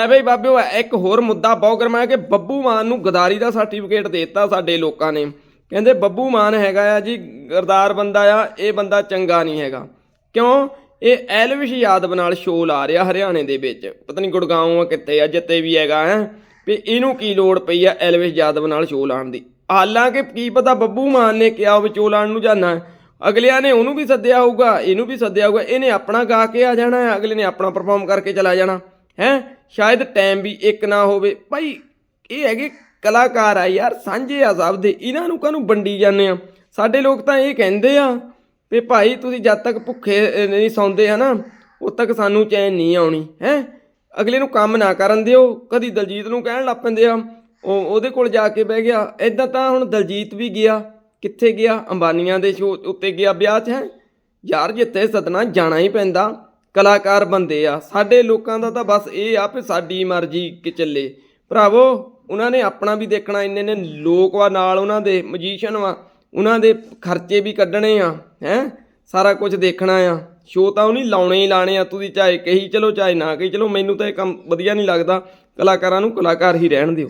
ਐ ਬਈ ਬਾਬਿਓ, ਇੱਕ ਹੋਰ ਮੁੱਦਾ ਬਹੁਤ ਗਰਮਾ ਕਿ ਬੱਬੂ ਮਾਨ ਨੂੰ ਗਦਾਰੀ ਦਾ ਸਰਟੀਫਿਕੇਟ ਦਿੱਤਾ ਸਾਡੇ ਲੋਕਾਂ ਨੇ। ਕਹਿੰਦੇ ਬੱਬੂ ਮਾਨ ਹੈਗਾ ਆ ਜੀ, ਗਰਦਾਰ ਬੰਦਾ ਆ, ਇਹ ਬੰਦਾ ਚੰਗਾ ਨਹੀਂ ਹੈਗਾ। ਕਿਉਂ? ਇਹ ਐਲਵਿਸ਼ ਯਾਦਵ ਨਾਲ ਸ਼ੋਅ ਲਾ ਰਿਹਾ ਹਰਿਆਣੇ ਦੇ ਵਿੱਚ। ਪਤਾ ਨਹੀਂ ਗੁੜਗਾਉਂ ਆ ਕਿੱਥੇ ਆ, ਜਿੱਤੇ ਵੀ ਹੈਗਾ ਹੈ। ਵੀ ਇਹਨੂੰ ਕੀ ਲੋੜ ਪਈ ਆ ਐਲਵਿਸ਼ ਯਾਦਵ ਨਾਲ ਸ਼ੋਅ ਲਾਉਣ ਦੀ? ਹਾਲਾਂਕਿ ਕੀ ਪਤਾ ਬੱਬੂ ਮਾਨ ਨੇ ਕਿਹਾ ਹੋਵੇ ਸ਼ੋਅ ਲਾਉਣ ਨੂੰ ਜਾਣਾ ਅਗਲਿਆਂ ਨੇ ਉਹਨੂੰ ਵੀ ਸੱਦਿਆ ਹੋਊਗਾ, ਇਹਨੂੰ ਵੀ ਸੱਦਿਆ ਹੋਊਗਾ, ਇਹਨੇ ਆਪਣਾ ਗਾ ਕੇ ਆ ਜਾਣਾ ਹੈ ਅਗਲੇ ਨੇ ਆਪਣਾ ਪਰਫਾਰਮ ਕਰਕੇ ਚਲਾ ਜਾਣਾ। ਹੈ? ਸ਼ਾਇਦ ਟਾਈਮ ਵੀ ਇੱਕ ਨਾ ਹੋਵੇ। ਭਾਈ ਇਹ ਹੈਗੇ ਕਲਾਕਾਰ ਆ ਯਾਰ ਸਾਂਝੇ ਆ ਸਭ ਦੇ। ਇਹਨਾਂ ਨੂੰ ਕਾਹਨੂੰ ਵੰਡੀ ਜਾਂਦੇ ਆ? ਸਾਡੇ ਲੋਕ ਤਾਂ ਇਹ ਕਹਿੰਦੇ ਆ ਵੀ ਭਾਈ ਤੁਸੀਂ ਜਦ ਤੱਕ ਭੁੱਖੇ ਅਹ, ਨਹੀਂ ਸੌਂਦੇ ਹਨਾ ਉਦ ਤੱਕ ਸਾਨੂੰ ਚੈਨ ਨਹੀਂ ਆਉਣੀ ਹੈ? ਅਗਲੇ ਨੂੰ ਕੰਮ ਨਾ ਕਰਨ ਦਿਓ। ਕਦੀ ਦਲਜੀਤ ਨੂੰ ਕਹਿਣ ਲੱਗ ਪੈਂਦੇ ਆ ਉਹ ਉਹਦੇ ਕੋਲ ਜਾ ਕੇ ਬਹਿ ਗਿਆ। ਇਦਾਂ ਤਾਂ ਹੁਣ ਦਲਜੀਤ ਵੀ ਗਿਆ। ਕਿੱਥੇ ਗਿਆ? ਅੰਬਾਨੀਆਂ ਦੇ ਸ਼ੋਅ ਉੱਤੇ ਗਿਆ। ਵਿਆਹ 'ਚ ਹੈ? ਯਾਰ ਜਿੱਥੇ ਸਦਨਾ ਜਾਣਾ ਹੀ ਪੈਂਦਾ। ਕਲਾਕਾਰ ਬੰਦੇ ਆ। ਸਾਡੇ ਲੋਕਾਂ ਦਾ ਤਾਂ ਬਸ ਇਹ ਆ ਵੀ ਸਾਡੀ ਮਰਜ਼ੀ ਕਿ ਚੱਲੇ। ਭਰਾਵੋ, ਉਹਨਾਂ ਨੇ ਆਪਣਾ ਵੀ ਦੇਖਣਾ, ਇੰਨੇ ਨੇ ਲੋਕ ਵਾ ਨਾਲ ਉਹਨਾਂ ਦੇ ਮਜੀਸ਼ੀਅਨ ਵਾ। ਉਹਨਾਂ ਦੇ ਖਰਚੇ ਵੀ ਕੱਢਣੇ ਆ, ਹੈ? ਸਾਰਾ ਕੁਝ ਦੇਖਣਾ ਆ। ਸ਼ੋਅ ਤਾਂ ਉਹ ਨਹੀਂ ਲਾਉਣੇ ਹੀ ਲਾਣੇ ਆ, ਤੁਸੀਂ ਚਾਹੇ ਕਹੀ ਚਲੋ, ਚਾਹੇ ਨਾ ਕਹੀ ਚਲੋ, ਮੈਨੂੰ ਤਾਂ ਇਹ ਕੰਮ ਵਧੀਆ ਨਹੀਂ ਲੱਗਦਾ। ਕਲਾਕਾਰਾਂ ਨੂੰ ਕਲਾਕਾਰ ਹੀ ਰਹਿਣ ਦਿਓ।